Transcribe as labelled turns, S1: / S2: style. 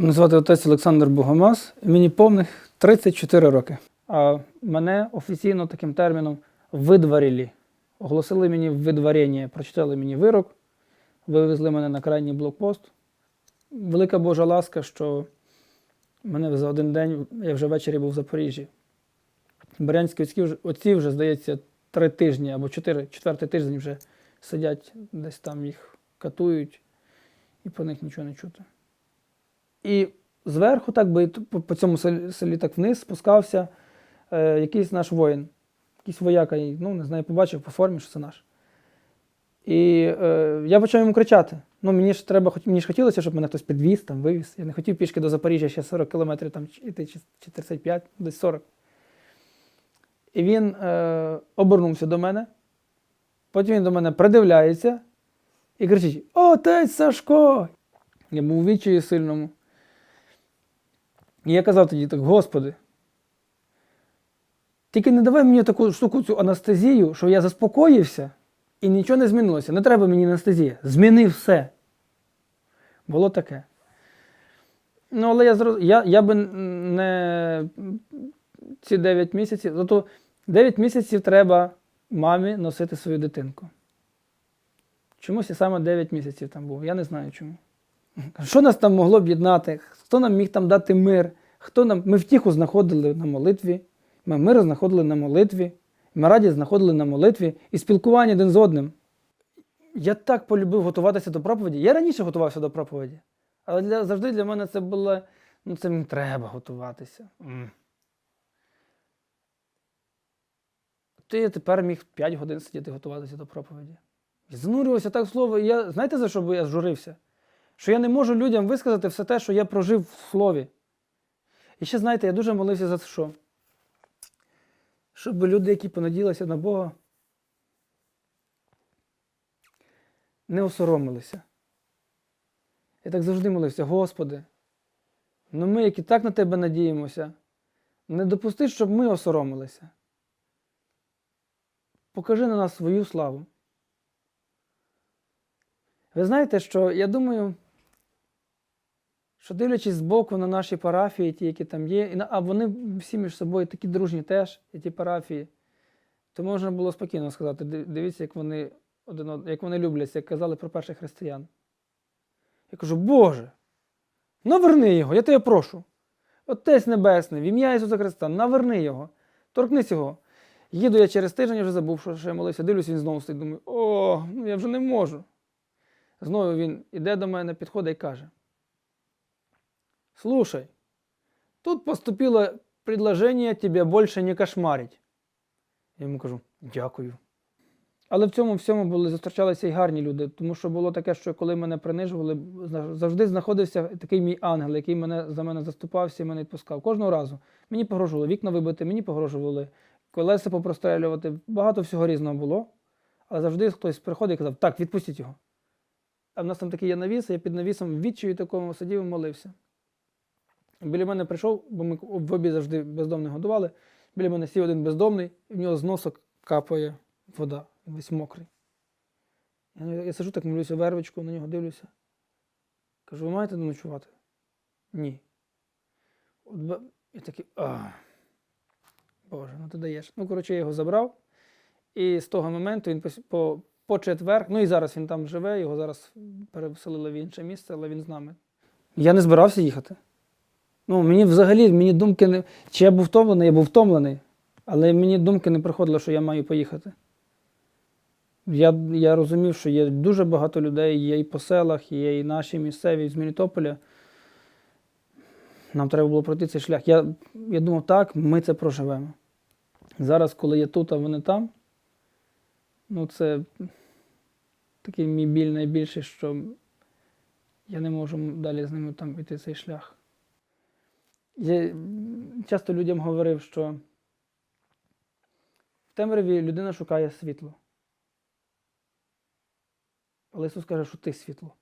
S1: Мене звати отець Олександр Богомаз, мені повних 34 роки. А мене офіційно таким терміном видварили. Оголосили мені видварення, прочитали мені вирок, вивезли мене на крайній блокпост. Велика Божа ласка, що мене за один день, я вже ввечері був в Запоріжжі. Барянські отці вже, отці вже, здається, три тижні або чотири, четвертий тиждень вже сидять, десь там їх катують, і про них нічого не чути. І зверху, так би по, цьому селі, так вниз спускався е, якийсь наш воїн, якийсь вояка, ну не знаю, побачив по формі, що це наш. І е, я почав йому кричати. Ну, мені ж треба, мені ж хотілося, щоб мене хтось підвіз, там, вивіз. Я не хотів пішки до Запоріжжя ще 40 кілометрів там чи- чи, чи 35, десь 40. І він е, обернувся до мене. Потім він до мене придивляється і кричить: Отець Сашко! Я був у відчаї сильному. І я казав тоді так, Господи, тільки не давай мені таку штуку, цю анестезію, що я заспокоївся і нічого не змінилося. Не треба мені анестезія. Змінив все. Було таке. Ну, але я, зроз... я, я би не ці 9 місяців. Тобто 9 місяців треба мамі носити свою дитинку. Чомусь і саме 9 місяців там був. Я не знаю чому. Що нас там могло б єднати? Хто нам міг там дати мир? Хто нам... Ми втіху знаходили на молитві, ми мир знаходили на молитві, ми радість знаходили на молитві і спілкування один з одним. Я так полюбив готуватися до проповіді. Я раніше готувався до проповіді, але для, завжди для мене це було, ну це мені треба готуватися. М. То я тепер міг 5 годин сидіти готуватися до проповіді. Занурювався так слово. І я, знаєте, за що я зжурився? Що я не можу людям висказати все те, що я прожив в слові. І ще, знаєте, я дуже молився за що? Щоб люди, які понаділися на Бога, не осоромилися. Я так завжди молився, Господи, ну ми, які так на Тебе надіємося, не допусти, щоб ми осоромилися. Покажи на нас свою славу. Ви знаєте, що я думаю, що дивлячись збоку на наші парафії, ті, які там є, а вони всі між собою такі дружні теж, і ті парафії, то можна було спокійно сказати, дивіться, як вони, один, од- як вони любляться, як казали про перших християн. Я кажу, Боже, наверни його, я тебе прошу. Отець Небесний, в ім'я Ісуса Христа, наверни його, торкнись його. Їду я через тиждень, вже забув, що я молився, дивлюсь, він знову стоїть, думаю, о, ну я вже не можу. Знову він іде до мене, підходить і каже: Слушай, тут поступило предложение тебе більше не кошмарить. Я йому кажу, дякую. Але в цьому всьому були, зустрічалися і гарні люди, тому що було таке, що коли мене принижували, завжди знаходився такий мій ангел, який мене за мене заступався і мене відпускав. Кожного разу. Мені погрожували вікна вибити, мені погрожували колеса попрострелювати. Багато всього різного було. Але завжди хтось приходить і казав, так, відпустіть його. А в нас там такий є навіс, я під навісом в відчаю такому сидів і молився. Біля мене прийшов, бо ми в обід завжди бездомних годували. Біля мене сів один бездомний, і в нього з носок капає вода, весь мокрий. Я, сижу так, молюся вервичку, на нього дивлюся. Кажу, ви маєте ночувати? Ні. От, я такий, а, Боже, ну ти даєш. Ну, коротше, я його забрав. І з того моменту він по, по четвер, ну і зараз він там живе, його зараз переселили в інше місце, але він з нами. Я не збирався їхати. Ну, мені взагалі, мені думки не. Чи я був втомлений, я був втомлений, але мені думки не приходило, що я маю поїхати. Я, я розумів, що є дуже багато людей, є і по селах, є і наші місцеві з Мелітополя. Нам треба було пройти цей шлях. Я, я думав, так, ми це проживемо. Зараз, коли я тут, а вони там, ну це такий мій біль найбільший, що я не можу далі з ними там йти цей шлях. Я часто людям говорив, що в темряві людина шукає світло. Але Ісус каже, що ти світло.